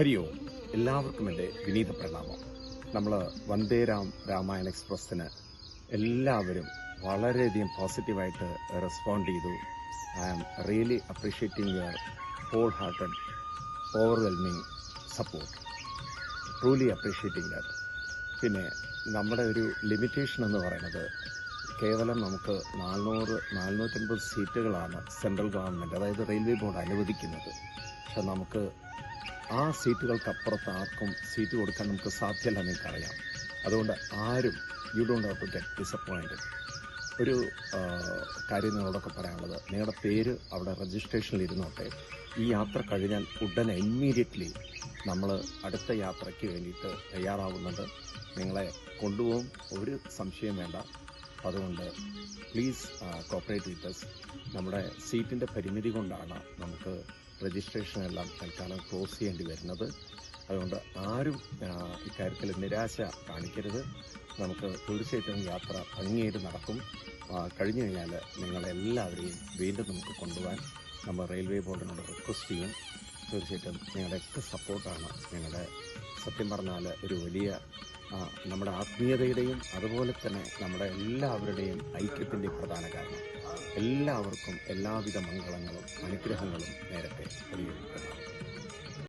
എല്ലാവർക്കും എന്റെ വിനീത പ്രണാമം. നമ്മൾ വന്ദേ രാം രാമായണ എക്സ്പ്രസ്സിന് എല്ലാവരും വളരെയധികം പോസിറ്റീവായിട്ട് റെസ്പോണ്ട് ചെയ്തു. I am really appreciating your wholehearted overwhelming support. Truly appreciating that. പിന്നെ നമ്മുടെ ഒരു ലിമിറ്റേഷൻ എന്ന് പറയുന്നത് കേവലം നമുക്ക് നാനൂറ് നാനൂറ്റൻപത് സീറ്റുകളാണ് സെൻട്രൽ ഗവൺമെന്റ് അതായത് റെയിൽവേ ബോർഡ് അനുവദിക്കുന്നത്. പക്ഷെ നമുക്ക് ആ സീറ്റുകൾക്കപ്പുറത്ത് ആർക്കും സീറ്റ് കൊടുക്കാൻ നമുക്ക് സാധ്യമല്ല നിങ്ങൾക്കറിയാം അതുകൊണ്ട് ആരും you don't have to get disappointed ഒരു കാര്യം നിങ്ങളോടൊക്കെ പറയാനുള്ളത് നിങ്ങളുടെ പേര് അവിടെ രജിസ്ട്രേഷനിൽ ഇരുന്നോട്ടെ. ഈ യാത്ര കഴിഞ്ഞാൽ ഉടനെ ഇമ്മീഡിയറ്റ്ലി നമ്മൾ അടുത്ത യാത്രയ്ക്ക് വേണ്ടിയിട്ട് തയ്യാറാവുന്നുണ്ട്. നിങ്ങളെ കൊണ്ടുപോകും ഒരു സംശയം വേണ്ട. അതുകൊണ്ട് പ്ലീസ് കോപ്പറേറ്റ് വിത്ത് നമ്മുടെ സീറ്റിന്റെ പരിമിതി കൊണ്ടാണ് നമുക്ക് രജിസ്ട്രേഷൻ എല്ലാം തൽക്കാലം ക്ലോസ് ചെയ്യേണ്ടി വരുന്നത്. അതുകൊണ്ട് ആരും ഇക്കാര്യത്തിൽ നിരാശ കാണിക്കരുത്. നമുക്ക് തീർച്ചയായിട്ടും യാത്ര ഭംഗിയായിട്ട് നടക്കും. കഴിഞ്ഞു കഴിഞ്ഞാൽ നിങ്ങളെല്ലാവരെയും വീണ്ടും നമുക്ക് കൊണ്ടുപോകാൻ നമ്മൾ റെയിൽവേ ബോർഡിനോട് റിക്വസ്റ്റ് ചെയ്യും. തീർച്ചയായിട്ടും നിങ്ങളുടെയൊക്കെ സപ്പോർട്ടാണ് ഞങ്ങളുടെ സത്യം പറഞ്ഞാൽ ഒരു വലിയ നമ്മുടെ ആത്മീയതയുടെയും അതുപോലെ തന്നെ നമ്മുടെ എല്ലാവരുടെയും ഐക്യത്തിന്റെയും പ്രധാന കാരണം. എല്ലാവർക്കും എല്ലാവിധ മംഗളങ്ങളും അനുഗ്രഹങ്ങളും നേരത്തെ പരിഗണിക്കണം